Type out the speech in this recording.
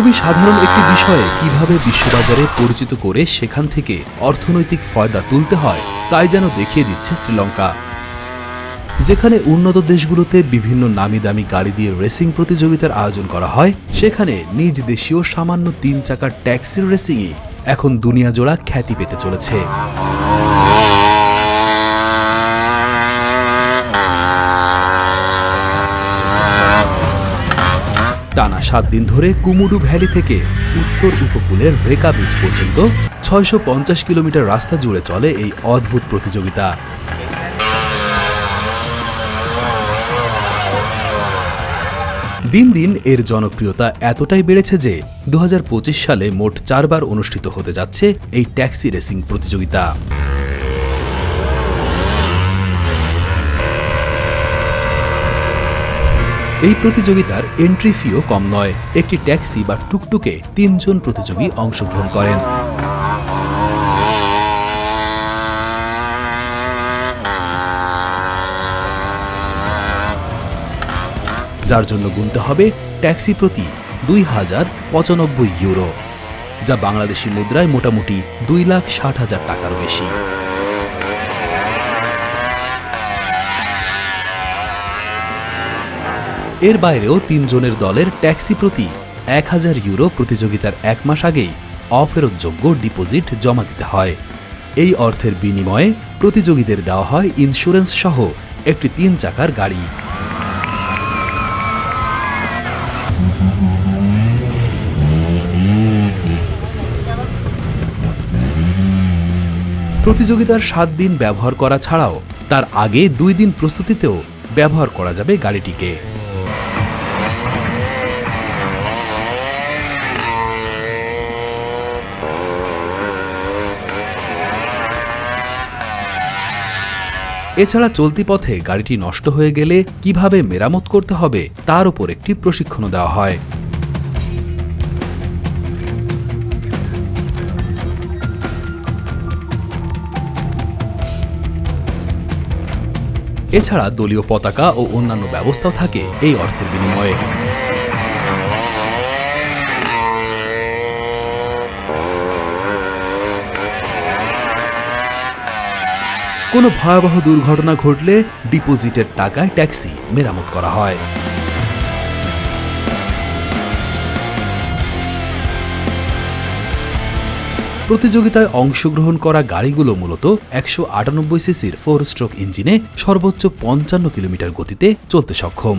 খুবই সাধারণ একটি বিষয়ে কীভাবে বিশ্ববাজারে পরিচিত করে সেখান থেকে অর্থনৈতিক ফয়দা তুলতে হয়, তাই যেন দেখিয়ে দিচ্ছে শ্রীলঙ্কা। যেখানে উন্নত দেশগুলোতে বিভিন্ন নামি দামি গাড়ি দিয়ে রেসিং প্রতিযোগিতার আয়োজন করা হয়, সেখানে নিজ দেশীয় সামান্য তিন চাকার ট্যাক্সির রেসিংই এখন দুনিয়া জোড়া খ্যাতি পেতে চলেছে। টানা সাত দিন ধরে কুমুডু ভ্যালি থেকে উত্তর উপকূলের রেকা বিচ পর্যন্ত ছয়শো পঞ্চাশ কিলোমিটার রাস্তা জুড়ে চলে এই অদ্ভুত প্রতিযোগিতা। দিন দিন এর জনপ্রিয়তা এতটাই বেড়েছে যে দু হাজার পঁচিশ সালে মোট চারবার অনুষ্ঠিত হতে যাচ্ছে এই ট্যাক্সি রেসিং প্রতিযোগিতা। এই প্রতিযোগিতার এন্ট্রি ফিও কম নয়। একটি ট্যাক্সি বা টুকটুকে তিনজন প্রতিযোগী অংশগ্রহণ করেন। যার জন্য গুনতে হবে ট্যাক্সি প্রতি দুই হাজার পঁচানব্বই ইউরো, যা বাংলাদেশি মুদ্রায় মোটামুটি দুই লাখ ষাট হাজার টাকার বেশি। এর বাইরেও তিনজনের দলের ট্যাক্সি প্রতি এক হাজার ইউরো প্রতিযোগিতার এক মাস আগেই অফেরতযোগ্য ডিপোজিট জমা দিতে হয়। এই অর্থের বিনিময়ে প্রতিযোগীদের দেওয়া হয় ইন্স্যুরেন্স সহ একটি তিন চাকার গাড়ি। প্রতিযোগিতার সাত দিন ব্যবহার করা ছাড়াও তার আগে দুই দিন প্রস্তুতিতেও ব্যবহার করা যাবে গাড়িটিকে। এছাড়া চলতি পথে গাড়িটি নষ্ট হয়ে গেলে কীভাবে মেরামত করতে হবে তার উপর একটি প্রশিক্ষণ দেওয়া হয়। এছাড়া দলীয় পতাকা ও অন্যান্য ব্যবস্থাও থাকে এই অর্থের বিনিময়ে। কোনো ভয়াবহ দুর্ঘটনা ঘটলে ডিপোজিটের টাকায় ট্যাক্সি মেরামত করা হয়। প্রতিযোগিতায় অংশগ্রহণ করা গাড়িগুলো মূলত একশো আটানব্বই সিসির ফোর স্ট্রোক ইঞ্জিনে সর্বোচ্চ পঞ্চান্ন কিলোমিটার গতিতে চলতে সক্ষম।